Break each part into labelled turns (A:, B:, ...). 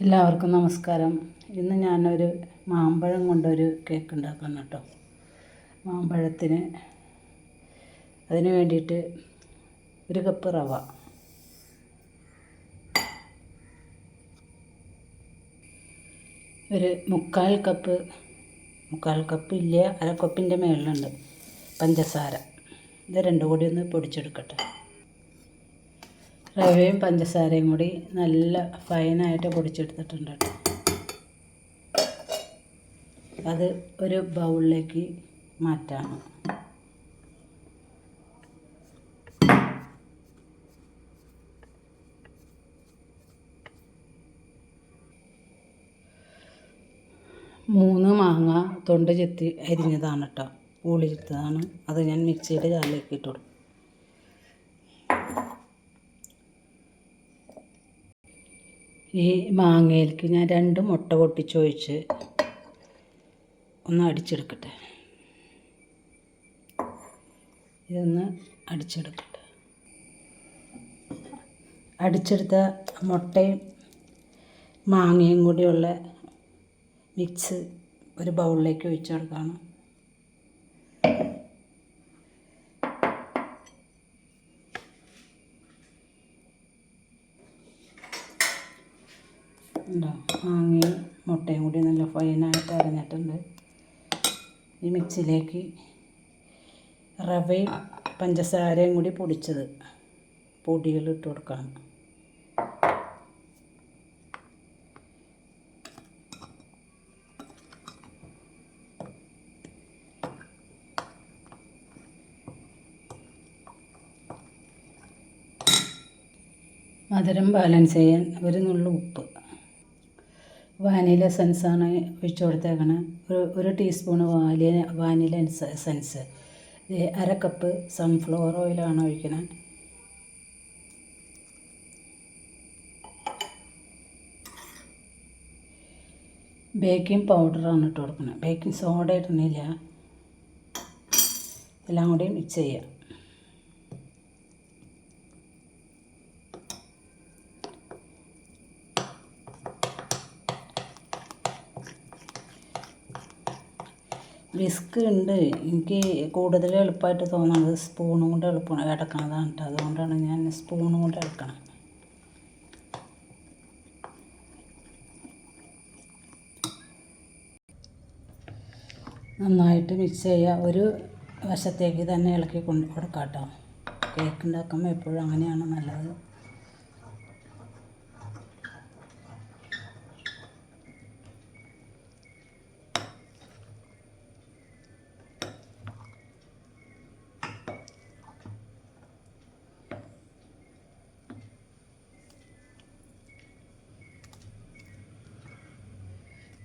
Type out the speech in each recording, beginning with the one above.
A: എല്ലാവർക്കും നമസ്കാരം. ഇന്ന് ഞാനൊരു മാമ്പഴം കൊണ്ടൊരു കേക്ക് ഉണ്ടാക്കണം കേട്ടോ. മാമ്പഴത്തിന് അതിന് വേണ്ടിയിട്ട് ഒരു കപ്പ് റവ. ഒരു മുക്കാൽ കപ്പ് മുക്കാൽ കപ്പ് ഇല്ല അര കപ്പിന്റെ മേളിലുണ്ട് പഞ്ചസാര. ഇത് രണ്ടും കൂടി ഒന്ന് പൊടിച്ചെടുക്കട്ടെ. റവയും പഞ്ചസാരയും കൂടി നല്ല ഫൈനായിട്ട് പൊടിച്ചെടുത്തിട്ടുണ്ട് അത് ഒരു ബൗളിലേക്ക് മാറ്റാം മൂന്ന് മാങ്ങ തൊണ്ട് ചെത്തി അരിഞ്ഞതാണ് കേട്ടോ. പൂളിയെടുത്തതാണ് അത് ഞാൻ മിക്സിയുടെ ജാറിലേക്ക് ഇട്ടു കൊടുക്കും ഈ മാങ്ങയിലേക്ക് ഞാൻ രണ്ട് മുട്ട പൊട്ടിച്ചൊഴിച്ച് ഒന്ന് അടിച്ചെടുക്കട്ടെ. ഇതൊന്ന് അടിച്ചെടുക്കട്ടെ. അടിച്ചെടുത്ത മുട്ടയും മാങ്ങയും കൂടിയുള്ള മിക്സ് ഒരു ബൗളിലേക്ക് ഒഴിച്ചു കൊടുക്കണം ഉണ്ടോ മാങ്ങയും മുട്ടയും കൂടി നല്ല ഫൈനായിട്ട് അരഞ്ഞിട്ടുണ്ട്. ഈ മിക്സിയിലേക്ക് റവയും പഞ്ചസാരയും കൂടി പൊടിച്ചത് പൊടികൾ ഇട്ട് കൊടുക്കണം. മധുരം ബാലൻസ് ചെയ്യാൻ ഒരു നുള്ളു ഉപ്പ്. വാനില എസൻസാണ് ഒഴിച്ചു കൊടുത്തേക്കണത് ഒരു ഒരു ടീസ്പൂണ് വാനില വാനില എസൻസ് അര കപ്പ് സൺഫ്ലവർ ഓയിലാണ് ഒഴിക്കണത് ബേക്കിംഗ് പൗഡറാണ് ഇട്ട് കൊടുക്കുന്നത് ബേക്കിംഗ് സോഡ ഇടുന്നില്ല. എല്ലാം കൂടി മിക്സ് ചെയ്യാം. വിസ്ക് ഉണ്ട്. എനിക്ക് കൂടുതൽ എളുപ്പമായിട്ട് തോന്നുന്നത് സ്പൂണും കൊണ്ട് എളുപ്പമാണ്. ഇടക്കണതാണ് കേട്ടോ. അതുകൊണ്ടാണ് ഞാൻ സ്പൂണും കൊണ്ട് ഇളക്കണം നന്നായിട്ട് മിക്സ് ചെയ്യുക ഒരു വശത്തേക്ക് തന്നെ ഇളക്കി കൊണ്ട് കൊടുക്കാം കേക്ക് ഉണ്ടാക്കുമ്പോൾ എപ്പോഴും അങ്ങനെയാണ് നല്ലത്.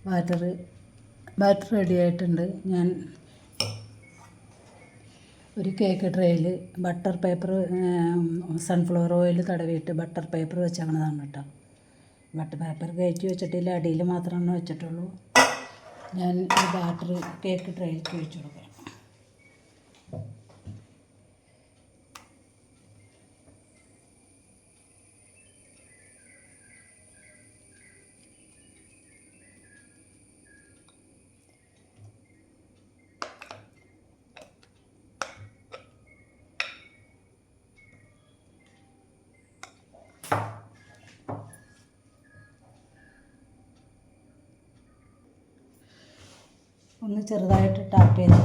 A: ബാറ്റർ ബാറ്റർ റെഡി ആയിട്ടുണ്ട്. ഞാൻ ഒരു കേക്ക് ട്രേയിൽ ബട്ടർ പേപ്പർ സൺഫ്ലവർ ഓയിൽ തടവിയിട്ട് ബട്ടർ പേപ്പർ വെച്ചേക്കണതാണ് കേട്ടോ. ബട്ടർ പേപ്പർ കയറ്റി വെച്ചിട്ടില്ല അടിയിൽ മാത്രമാണ് വെച്ചിട്ടുള്ളൂ. ഞാൻ ഈ ബാറ്റർ കേക്ക് ട്രേയിൽ കഴിച്ചു കൊടുക്കാം. ഒന്ന് ചെറുതായിട്ട് ടാപ്പ് ചെയ്ത്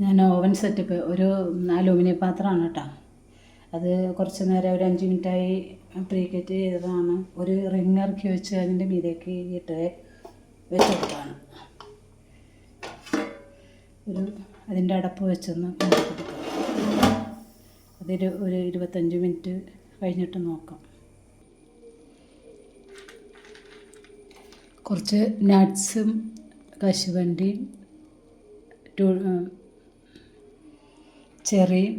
A: ഞാൻ ഓവൻ സെറ്റപ്പ് ഒരു അലൂമിനിയം പാത്രമാണ് കേട്ടോ. അത് കുറച്ച് നേരം ഒരു അഞ്ച് മിനിറ്റായി പ്രീഹീറ്റ് ചെയ്തതാണ്. ഒരു റിങ് ഇറക്കി വെച്ച് അതിന്റെ മീതേക്ക് ഇട്ട് വെച്ച് കൊടുക്കുകയാണ്. ഒരു അതിന്റെ അടപ്പ് വെച്ചൊന്ന് അതൊരു ഒരു ഇരുപത്തഞ്ച് മിനിറ്റ് കഴിഞ്ഞിട്ട് നോക്കാം. കുറച്ച് നട്ട്സും കശുവണ്ടിയും ചെറിയും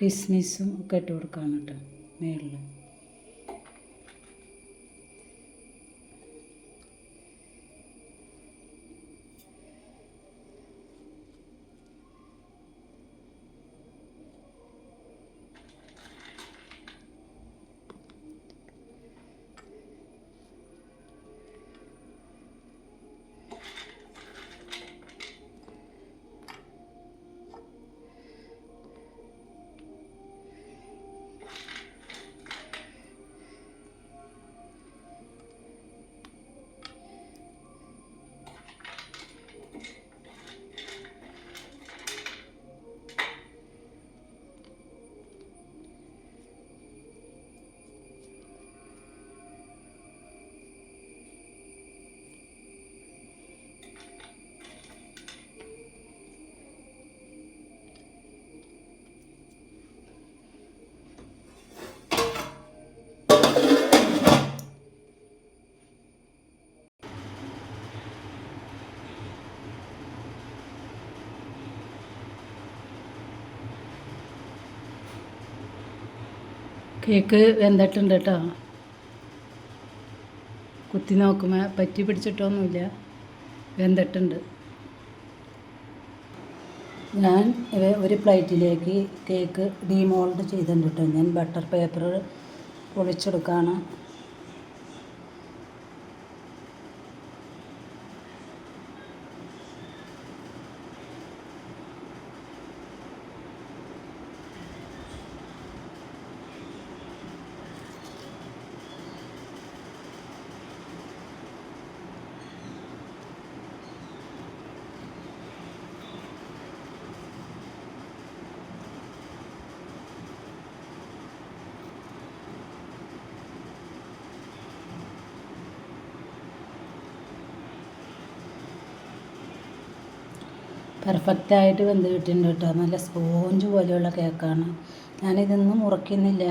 A: കിസ്മിസും ഒക്കെ ഇട്ട് കൊടുക്കാൻ കേട്ടോ മേളിൽ കേക്ക് വെന്തിട്ടുണ്ട് കേട്ടോ കുത്തി നോക്കുമ്പോൾ പറ്റി പിടിച്ചിട്ടൊന്നുമില്ല. വെന്തിട്ടുണ്ട്. ഞാൻ ഒരു പ്ലേറ്റിലേക്ക് കേക്ക് ഡീമോൾഡ് ചെയ്തിട്ടുണ്ട് കേട്ടോ ഞാൻ ബട്ടർ പേപ്പർ പൊളിച്ചെടുക്കുകയാണ് പെർഫെക്റ്റായിട്ട് വെന്ത് കിട്ടിയിട്ടുണ്ട് കേട്ടോ. നല്ല സ്പോഞ്ച് പോലെയുള്ള കേക്കാണ് ഞാനിതൊന്നും മുറിക്കുന്നില്ല.